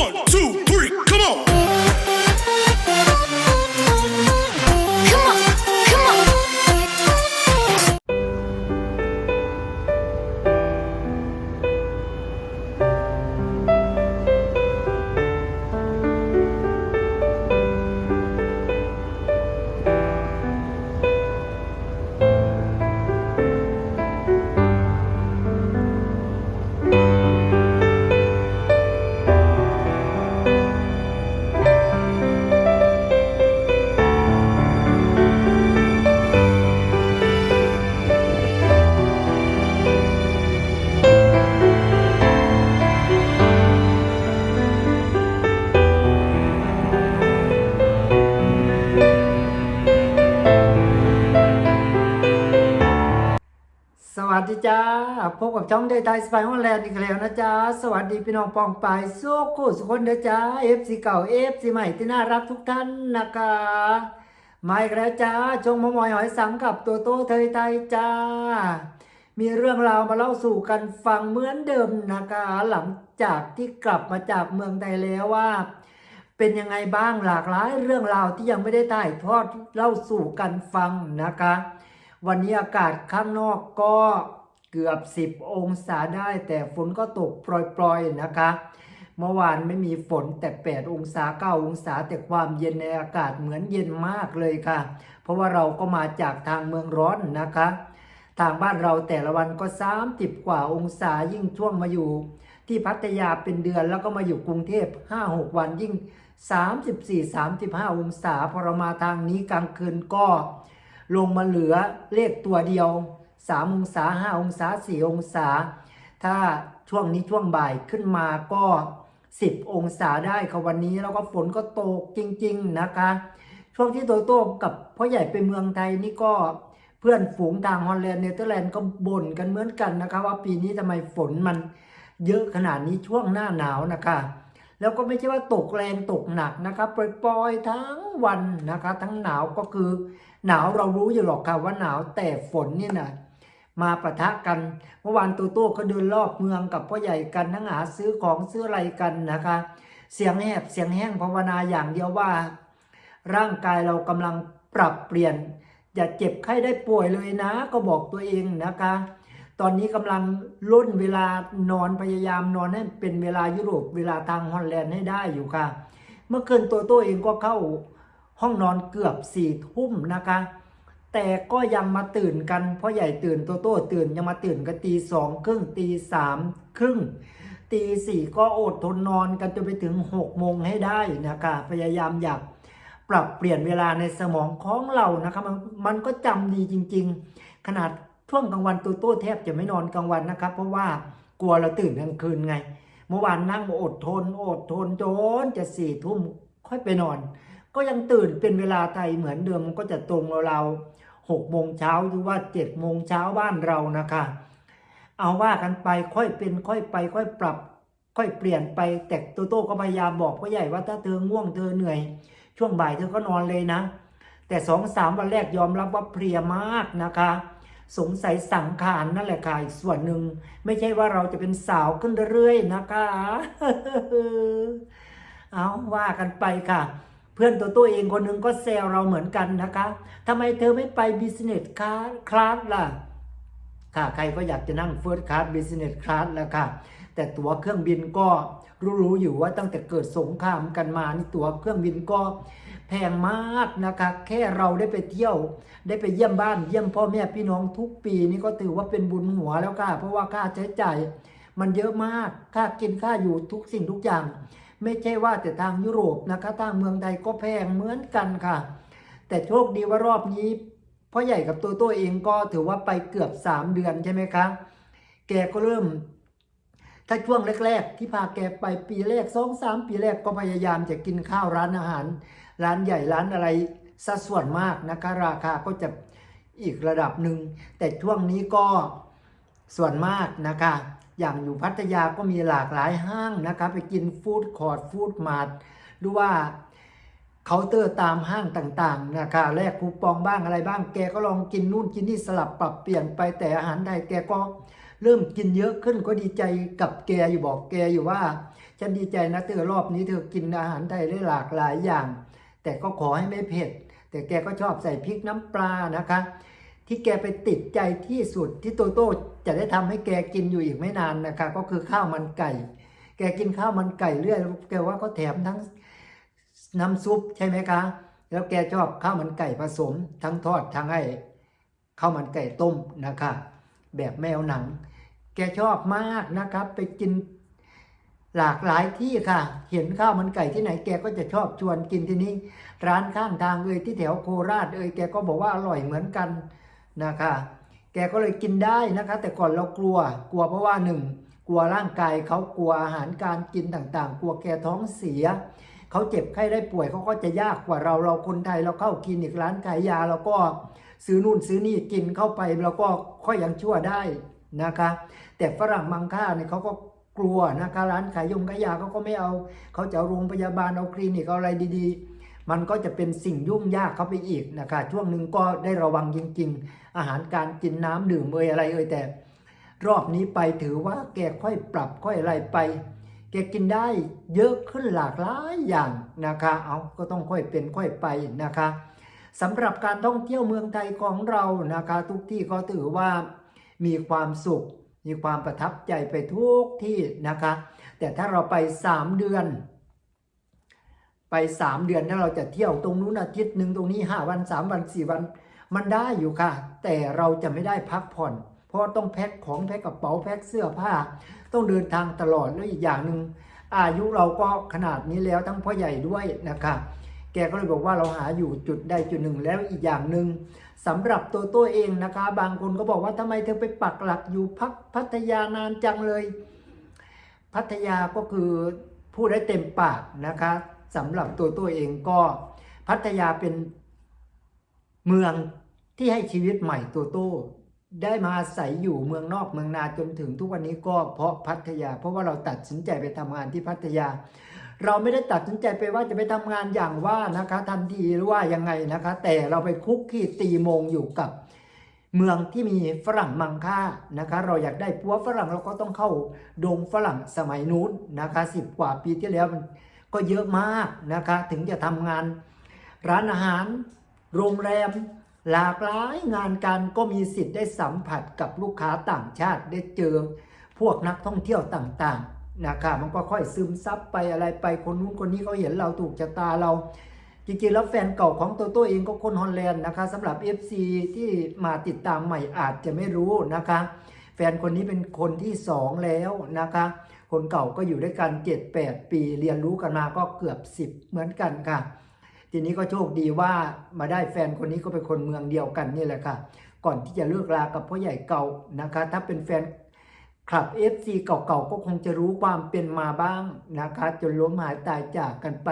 One, two, สวัสดีจ้า พบกับช่องเดยไทยสไปฮอลแลนด์อีกแล้วนะจ๊ะสวัสดีพี่น้องปองปายสู้คู่สุขคนเด้อจ้าเอฟซีเก่าเอฟซีใหม่ที่น่ารักทุกท่านนะคะมาอีกแล้วจ้าชงมะมอยหอยสังกับตัวโตเทยไทยจ้า มีเรื่องราวมาเล่าสู่กันฟังเหมือนเดิมนะคะ หลังจากที่กลับมาจากเมืองไทยแล้วว่า เป็นยังไงบ้างหลากหลายเรื่องราวที่ยังไม่ได้ถ่ายทอดเล่าสู่กันฟังนะคะ วันนี้อากาศข้างนอกก็เกือบ 10 องศาได้ แต่ฝนก็ตกปล่อยๆนะคะ เมื่อวานไม่มีฝนแต่ 8 องศา 9 องศา แต่ความเย็นในอากาศเหมือนเย็นมากเลยค่ะ เพราะว่าเราก็มาจากทางเมืองร้อนนะคะ ทางบ้านเราแต่ละวันก็ 30 กว่าองศายิ่งช่วงมาอยู่ที่พัทยาเป็นเดือนแล้วก็มาอยู่กรุงเทพ 5-6 วันยิ่ง 34-35 องศาพอเรามาทางนี้กลางคืนก็ ลงมาเหลือเลขตัวเดียว 3 องศา 5 องศา 4 องศา ถ้าช่วงนี้ช่วงบ่ายขึ้นมาก็ 10 องศาได้ค่ะวันนี้แล้วก็ฝนก็ตกจริง ๆนะคะ ช่วงที่โตโต้กับพ่อใหญ่ไปเมืองไทยนี่ก็เพื่อนฝูงทางฮอลแลนด์เนเธอร์แลนด์ก็บ่นกันเหมือนกันนะคะ ว่าปีนี้ทำไมฝนมันเยอะขนาดนี้ช่วงหน้าหนาวนะคะ แล้วก็ไม่ใช่ว่าตกแรงตกหนักนะครับปล่อยๆทั้งวันนะคะทั้งหนาวก็คือ หนาวเรารู้อยู่หรอกค่ะว่าหนาวแต่ฝนเนี่ยนะมาปะทะกันเมื่อวานตูโต้ก็เดินรอบเมืองกับพ่อใหญ่กันทั้งหาซื้อของซื้ออะไรกันนะคะ เสียงแหบเสียงแห้งภาวนาอย่างเดียวว่า ร่างกายเรากำลังปรับเปลี่ยน อย่าเจ็บไข้ได้ป่วยเลยนะ ก็บอกตัวเองนะคะ ตอนนี้กำลังล่นเวลานอนพยายามนอนให้เป็นเวลายุโรปเวลาทางฮอลแลนด์ให้ได้อยู่ค่ะ เมื่อคืนตัวโต้เองก็เข้าห้องนอนเกือบสี่ทุ่มนะคะ แต่ก็ยังมาตื่นกันเพราะใหญ่ตื่นโตโต้ตื่นยังมาตื่นกันตีสองครึ่งตีสามครึ่งตีสี่ก็อดทนนอนกันจนไปถึงหกโมงให้ได้นะคะพยายามอยากปรับเปลี่ยนเวลาในสมองของเรานะคะมันมันก็จำดีจริง ๆ ขนาด ช่วงกลางวันโตโต้แทบจะไม่นอนกลางวันนะครับ เพราะว่ากลัวเราตื่นกลางคืนไง เมื่อวานนั่งอดทน อดทนจนจะสี่ทุ่มค่อยไปนอน ก็ยังตื่นเป็นเวลาไทยเหมือนเดิมมันก็จะตรงเราหกโมงเช้าหรือว่าเจ็ดโมงเช้าบ้านเรานะคะ เอาว่ากันไปค่อยเป็นค่อยไป ค่อยปรับ ค่อยเปลี่ยนไปแต่โตโต้ก็พยายามบอกพ่อใหญ่ว่าถ้าเธอง่วงเธอเหนื่อย ช่วงบ่ายเธอก็นอนเลยนะ แต่สองสามวันแรกยอมรับว่าเพลียมากนะคะ สงสัยสังขารนั่นแหละค่ะอีกส่วนหนึ่งไม่ใช่ว่าเราจะเป็นสาวขึ้นเรื่อยๆนะคะเอาว่ากันไปค่ะ เพื่อนตัวตัวเองคนหนึ่งก็แซวเราเหมือนกันนะคะทำไมเธอไม่ไปบิสเนสคลาสคลาสล่ะค่ะใครก็อยากจะนั่งเฟิร์สคลาสบิสเนสคลาสแล้วค่ะ แต่ตั๋วเครื่องบินก็รู้ๆอยู่ว่าตั้งแต่เกิดสงครามกันมานี่ตั๋วเครื่องบินก็ แพงมากนะคะ แค่เราได้ไปเที่ยว ได้ไปเยี่ยมบ้านเยี่ยมพ่อแม่พี่น้องทุกปีนี่ก็ถือว่าเป็นบุญหัวแล้วค่ะเพราะว่าค่าใช้จ่ายมันเยอะมากค่ากินค่าอยู่ทุกสิ่งทุกอย่าง ไม่ใช่ว่าแต่ทางยุโรปนะคะทางเมืองไทยก็แพงเหมือนกันค่ะ แต่โชคดีว่ารอบนี้พ่อใหญ่กับตัวตัวเองก็ถือว่าไปเกือบ 3 เดือนใช่ไหมคะแกก็เริ่ม ถ้าช่วงแรก ๆ ที่พาแกไปปีแรกสองสามปีแรกก็พยายามจะกินข้าวร้านอาหาร ร้านใหญ่ร้านอะไรสัดส่วนมากนะคะราคาก็จะอีกระดับหนึ่ง แต่ช่วงนี้ก็ส่วนมากนะคะ อย่างอยู่พัทยาก็มีหลากหลายห้างนะคะ ไปกินฟู้ดคอร์ทฟู้ดมาร์ทหรือว่าเคาน์เตอร์ตามห้างต่างๆนะคะแลกคูปองบ้างอะไรบ้าง แกก็ลองกินนู่นกินนี่สลับปรับเปลี่ยนไปแต่อาหารไทยแกก็ เริ่มกินเยอะขึ้นก็ดีใจกับแกอยู่บอกแกอยู่ว่า ฉันดีใจนะเธอรอบนี้เธอกินอาหารไทยได้หลากหลายอย่าง แต่ก็ขอให้ไม่เผ็ด แต่แกก็ชอบใส่พริกน้ำปลานะคะ ที่แกไปติดใจที่สุดที่โตโต้จะได้ทำให้แกกินอยู่อีกไม่นานนะคะ ก็คือข้าวมันไก่ แกกินข้าวมันไก่เรื่อยแกว่าก็แถมทั้งน้ำซุปใช่ไหมคะ แล้วแกชอบข้าวมันไก่ผสม ทั้งทอดทั้งไอ้ข้าวมันไก่ต้มนะคะ แบบแมวหนัง กชอบมากนะครับ ไปกินหลากหลายที่ค่ะ เห็นข้าวมันไก่ที่ไหนแกก็จะชอบชวนกินที่นี้ร้านข้างทางเอ่ยที่แถวโคราชเอ่ยแกก็บอกว่าอร่อยเหมือนกันนะคะ แกก็เลยกินได้นะคะ แต่ก่อนเรากลัว กลัวเพราะว่าหนึ่งกลัวร่างกายเขากลัวอาหารการกินต่างๆ กลัวแกท้องเสียเขาเจ็บไข้ได้ป่วยเขาก็จะยากกว่าเราเราคนไทยเราเข้าคลินิกร้านขายยาเราก็ซื้อนู่นซื้อนี่กินเข้าไปเราก็ค่อยยังชั่วได้ นะคะ แต่ฝรั่งมังค่าเนี่ยเขาก็กลัวนะคะร้านขายยงขายยาเขาก็ไม่เอา เขาจะเอาโรงพยาบาลเอาคลินิกเอาอะไรดีๆ มันก็จะเป็นสิ่งยุ่งยากเข้าไปอีกนะคะ ช่วงหนึ่งก็ได้ระวังจริง ๆ อาหารการกินน้ำดื่มเอ่ยอะไรเอ่ยแต่ รอบนี้ไปถือว่าแกค่อยปรับค่อยอะไรไป แกกินได้เยอะขึ้นหลากหลายอย่างนะคะ เอาก็ต้องค่อยเป็นค่อยไปนะคะสำหรับการท่องเที่ยวเมืองไทยของเรานะคะ ทุกที่ก็ถือว่า มีความสุข มีความประทับใจไปทุกที่นะคะ แต่ถ้าเราไป 3 เดือน ไป 3 เดือนถ้าเราจะเที่ยวตรงนู้นอาทิตย์หนึ่งตรงนี้ 5 วัน 3 วัน 4 วัน มันได้อยู่ค่ะ แต่เราจะไม่ได้พักผ่อน เพราะต้องแพ็คของแพ็คกระเป๋าแพ็คเสื้อผ้า ต้องเดินทางตลอดแล้วอีกอย่างหนึ่งอายุเราก็ขนาดนี้แล้วทั้งพ่อใหญ่ด้วยนะคะ แกก็เลยบอกว่าเราหาอยู่จุดใดจุดหนึ่งแล้วอีกอย่างหนึ่งสำหรับตัวตัวเองนะคะ บางคนก็บอกว่าทำไมเธอไปปักหลักอยู่พักพัทยานานจังเลย พัทยาก็คือพูดได้เต็มปากนะคะสำหรับตัวตัวเองก็พัทยาเป็นเมืองที่ให้ชีวิตใหม่ตัวโต้ได้มาอาศัยอยู่เมืองนอกเมืองนาจนถึงทุกวันนี้ก็เพราะพัทยา เพราะว่าเราตัดสินใจไปทำงานที่พัทยา เราไม่ได้ตัดสินใจไปว่าจะไปทำงานอย่างว่านะคะทันทีหรือว่ายังไงนะคะ แต่เราไปคุกคีตีโมงอยู่กับเมืองที่มีฝรั่งมังค่านะคะ เราอยากได้ปัวฝรั่งเราก็ต้องเข้าดงฝรั่งสมัยนู้นนะคะสิบกว่าปีที่แล้วมันก็เยอะมากนะคะ ถึงจะทำงาน ร้านอาหาร โรงแรม หลากหลายงานการก็มีสิทธิ์ได้สัมผัสกับลูกค้าต่างชาติได้เจอ พวกนักท่องเที่ยวต่างๆ นะคะมันก็ค่อยซึมซับไปอะไรไปคนนู้นคนนี้เขาเห็นเราถูกชะตาเรา จริงๆแล้วแฟนเก่าของโตโต้เองก็คนฮอลแลนด์นะคะสำหรับ FC ที่มาติดตามใหม่อาจจะไม่รู้นะคะ แฟนคนนี้เป็นคนที่สองแล้วนะคะ คนเก่าก็อยู่ด้วยกัน 7-8 ปีเรียนรู้กันมาก็เกือบ 10 เหมือนกันค่ะทีนี้ก็โชคดีว่ามาได้แฟนคนนี้ก็เป็นคนเมืองเดียวกันนี่แหละค่ะ ก่อนที่จะเลิกลากับพ่อใหญ่เก่านะคะ ถ้าเป็นแฟน คลับ FC เก่าๆก็คงจะรู้ความเป็นมาบ้างนะคะ จนล้มหายตายจากกันไป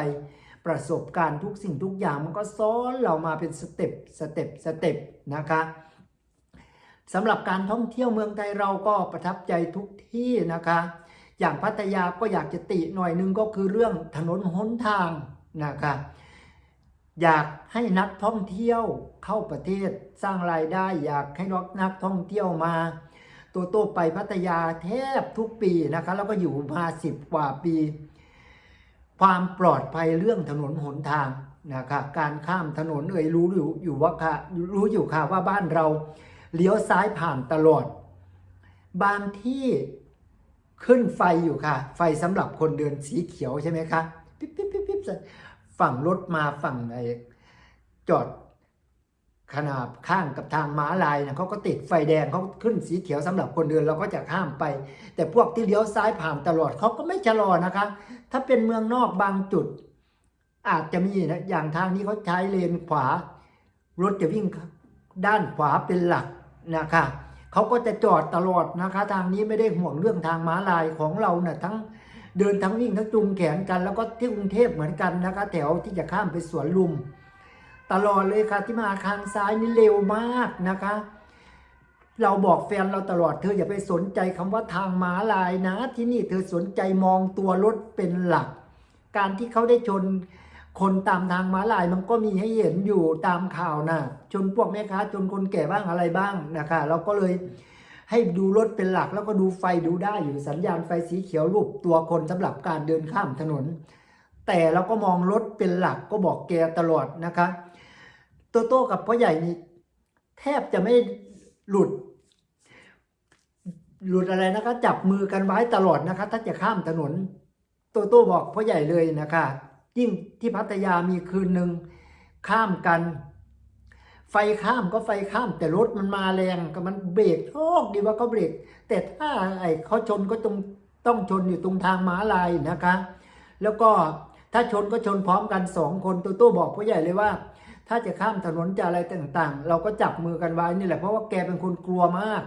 ประสบการณ์ทุกสิ่งทุกอย่างมันก็ซ้อนเรามาเป็นสเต็ปสเต็ปสเต็ปนะคะสำหรับการท่องเที่ยวเมืองไทยเราก็ประทับใจทุกที่นะคะ อย่างพัทยาก็อยากจะติหน่อยนึงก็คือเรื่องถนนหนทางนะคะอยากให้นักท่องเที่ยวเข้าประเทศสร้างรายได้ อยากให้นักท่องเที่ยวมา ตัวโตไปพัทยาแทบทุกปีนะคะแล้วก็อยู่มาสิบกว่าปี ความปลอดภัยเรื่องถนนหนทางนะคะการข้ามถนนเอ่ยรู้อยู่อยู่ว่าค่ะรู้อยู่ค่ะว่าบ้านเราเลี้ยวซ้ายผ่านตลอด บางที่ขึ้นไฟอยู่ค่ะ ไฟสำหรับคนเดินสีเขียวใช่ไหมคะปิ๊บปิ๊บปิ๊บปิ๊บฝั่งรถมาฝั่งไอจอด ขนาบข้างกับทางม้าลายนะเขาก็ติดไฟแดงเขาขึ้นสีเขียวสำหรับคนเดินเราก็จะข้ามไป แต่พวกที่เลี้ยวซ้ายผ่านตลอดเขาก็ไม่ชะลอนะคะ ถ้าเป็นเมืองนอกบางจุด อาจจะมีนะอย่างทางนี้เขาใช้เลนขวา รถจะวิ่งด้านขวาเป็นหลักนะคะเขาก็จะจอดตลอดนะคะ ทางนี้ไม่ได้ห่วงเรื่องทางม้าลายของเราเนะ่ะทั้งเดินทั้งวิ่งทั้งจูงแขนกัน แล้วก็ที่กรุงเทพเหมือนกันนะคะ แถวที่จะข้ามไปสวนลุม ตลอดเลยค่ะที่มาทางซ้ายนี่เร็วมากนะคะ เราบอกแฟนเราตลอดเธออย่าไปสนใจคำว่าทางม้าลายนะ ที่นี่เธอสนใจมองตัวรถเป็นหลัก การที่เขาได้ชนคนตามทางม้าลายมันก็มีให้เห็นอยู่ตามข่าวนะชนพวกแม่ค้าชนคนแก่บ้างอะไรบ้างนะคะเราก็เลยให้ดูรถเป็นหลักแล้วก็ดูไฟดูได้อยู่สัญญาณไฟสีเขียวรูปตัวคนสำหรับการเดินข้ามถนน แต่เราก็มองรถเป็นหลักก็บอกแกตลอดนะคะ โตโต้กับพ่อใหญ่นี่แทบจะไม่หลุด หลุดอะไรนะคะ จับมือกันไว้ตลอดนะคะ ถ้าจะข้ามถนน โตโต้บอกพ่อใหญ่เลยนะคะยิ่งที่พัทยามีคืนหนึ่งข้ามกัน ไฟข้ามก็ไฟข้าม แต่รถมันมาแรงก็มันเบรกโชคดีว่าเขาเบรก แต่ถ้าไอ้เขาชนก็ต้องต้องชนอยู่ตรงทางม้าลายนะคะ แล้วก็ถ้าชนก็ชนพร้อมกันสองคนโตโต้บอกพ่อใหญ่เลยว่า ถ้าจะข้ามถนนจะอะไรต่างๆ เราก็จับมือกันไว้นี่แหละเพราะว่าแกเป็นคนกลัวมาก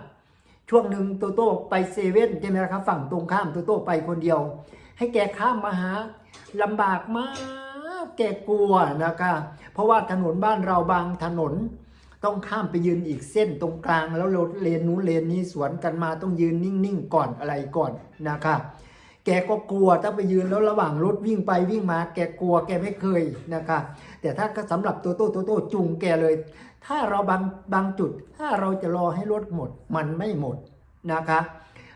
ช่วงหนึ่งโตโต้ไปเซเว่นใช่ไหมครับฝั่งตรงข้ามโตโต้ไปคนเดียว ให้แกข้ามมาหาลำบากมากแกกลัวนะคะเพราะว่าถนนบ้านเราบางถนน ต้องข้ามไปยืนอีกเส้นตรงกลางแล้วรถเลนนู้นเลนนี้สวนกันมาต้องยืนนิ่งๆก่อนอะไรก่อนนะคะ แกก็กลัวถ้าไปยืนแล้วระหว่างรถวิ่งไปวิ่งมา แกกลัวแกไม่เคยนะคะ แต่ถ้าสำหรับตัวโต้ตัวโต้จุงแกเลย ถ้าเราบางบางจุด ถ้าเราจะรอให้รถหมด มันไม่หมดนะคะ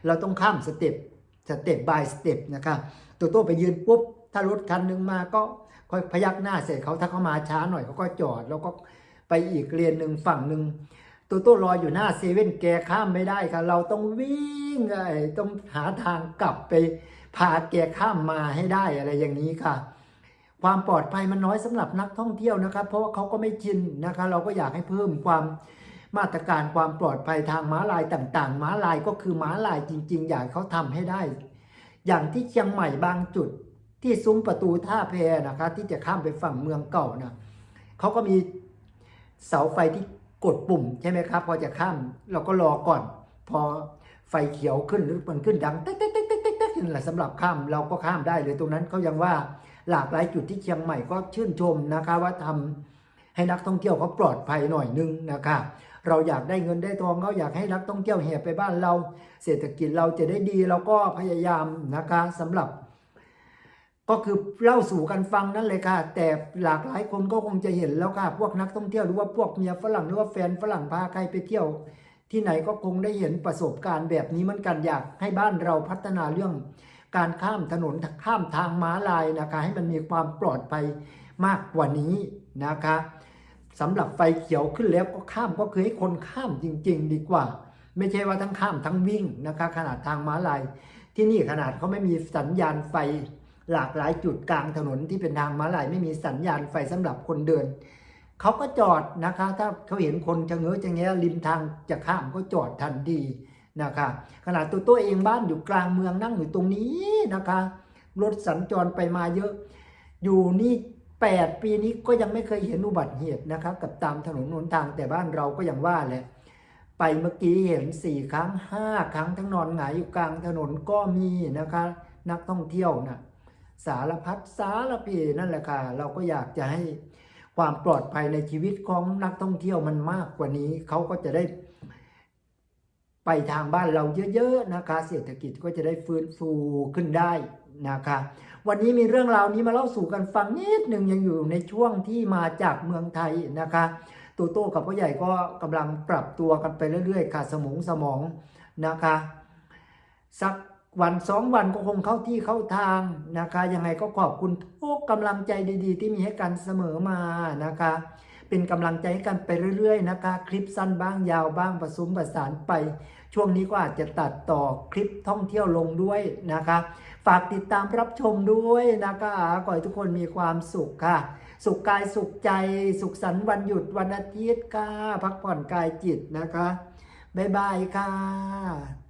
เราต้องข้ามสเต็ปสเต็ปบายสเต็ปนะคะตัวโต้ไปยืนปุ๊บถ้ารถคันหนึ่งมาก็ค่อยพยักหน้าเสร็จเขาถ้าเขามาช้าหน่อยเขาก็จอด แล้วก็ไปอีกเลนหนึ่งฝั่งหนึ่ง ตัวโต้รออยู่หน้าเซเว่นแกข้ามไม่ได้ค่ะ เราต้องวิ่งไอ้ต้องหาทางกลับไปพาแกข้ามมาให้ได้อะไรอย่างนี้ค่ะ ความปลอดภัยมันน้อยสำหรับนักท่องเที่ยวนะครับ เพราะว่าเขาก็ไม่ชินนะคะ เราก็อยากให้เพิ่มความมาตรการความปลอดภัยทางม้าลายต่าง ๆ ม้าลายก็คือม้าลายจริง ๆ อยากเขาทำให้ได้ อย่างที่เชียงใหม่บางจุดที่ซุ้มประตูท่าแพนะคะ ที่จะข้ามไปฝั่งเมืองเก่านะเขาก็มีเสาไฟที่ กดปุ่มใช่ไหมครับ พอจะข้ามเราก็รอก่อน พอไฟเขียวขึ้นหรือมันขึ้นดังเต๊กเต๊กเต๊กเต๊กเต๊กเต๊กนั่นแหละสำหรับข้ามเราก็ข้ามได้เลยตรงนั้นเขายังว่าหลากหลายจุดที่เชียงใหม่ก็ชื่นชมนะคะว่าทำให้นักท่องเที่ยวเขาปลอดภัยหน่อยนึงนะคะเราอยากได้เงินได้ทองเขาอยากให้นักท่องเที่ยวแห่ไปบ้านเรา เศรษฐกิจเราจะได้ดีเราก็พยายามนะคะสำหรับ ก็คือเล่าสู่กันฟังนั่นเลยค่ะ แต่หลากหลายคนก็คงจะเห็นแล้วค่ะ พวกนักท่องเที่ยวหรือว่าพวกเมียฝรั่งหรือว่าแฟนฝรั่งพาใครไปเที่ยว ที่ไหนก็คงได้เห็นประสบการณ์แบบนี้เหมือนกันอยากให้บ้านเราพัฒนาเรื่อง การข้ามถนนข้ามทางม้าลายนะคะให้มันมีความปลอดภัยมากกว่านี้นะคะสำหรับไฟเขียวขึ้นแล้วก็ข้ามก็คือให้คนข้ามจริง ๆ ดีกว่า ไม่ใช่ว่าทั้งข้ามทั้งวิ่งนะคะ ขนาดทางม้าลาย ที่นี่ขนาดเขาไม่มีสัญญาณไฟ หลากหลายจุดกลางถนนที่เป็นทางม้าลายไม่มีสัญญาณไฟสำหรับคนเดิน เขาก็จอดนะคะ ถ้าเขาเห็นคนจะเงื้อจะแงะริมทางจะข้ามก็จอดทันทีนะคะขนาดตัวตัวเองบ้านอยู่กลางเมืองนั่งอยู่ตรงนี้นะคะรถสัญจรไปมาเยอะ อยู่นี่แปดปีนี้ก็ยังไม่เคยเห็นอุบัติเหตุนะคะกับตามถนนหนทางแต่บ้านเราก็ยังว่าแหละไปเมื่อกี้เห็นสี่ครั้งห้าครั้งทั้งนอนหงายอยู่กลางถนนก็มีนะคะ นักท่องเที่ยวน่ะ สารพัดสารเพนั่นแหละค่ะ เราก็อยากจะให้ความปลอดภัยในชีวิตของนักท่องเที่ยวมันมากกว่านี้ เขาก็จะได้ไปทางบ้านเราเยอะๆนะคะ เศรษฐกิจก็จะได้ฟื้นฟูขึ้นได้นะคะ วันนี้มีเรื่องราวนี้มาเล่าสู่กันฟังนิดหนึ่งยังอยู่ในช่วงที่มาจากเมืองไทยนะคะตูโต้กับพ่อใหญ่ก็กำลังปรับตัวกันไปเรื่อยๆค่ะสมองสมองนะคะ สัก วันสองวันก็คงเข้าที่เข้าทางนะคะ ยังไงก็ขอบคุณทุกกำลังใจดี ๆ ที่มีให้กันเสมอมานะคะ เป็นกำลังใจให้กันไปเรื่อย ๆ นะคะ คลิปสั้นบ้างยาวบ้างผสมผสานไป ช่วงนี้ก็อาจจะตัดต่อคลิปท่องเที่ยวลงด้วยนะคะ ฝากติดตามรับชมด้วยนะคะขอให้ทุกคนมีความสุขค่ะ สุขกายสุขใจ สุขสันต์วันหยุดวันอาทิตย์ค่ะ พักผ่อนกายจิตนะคะบ๊ายบายค่ะ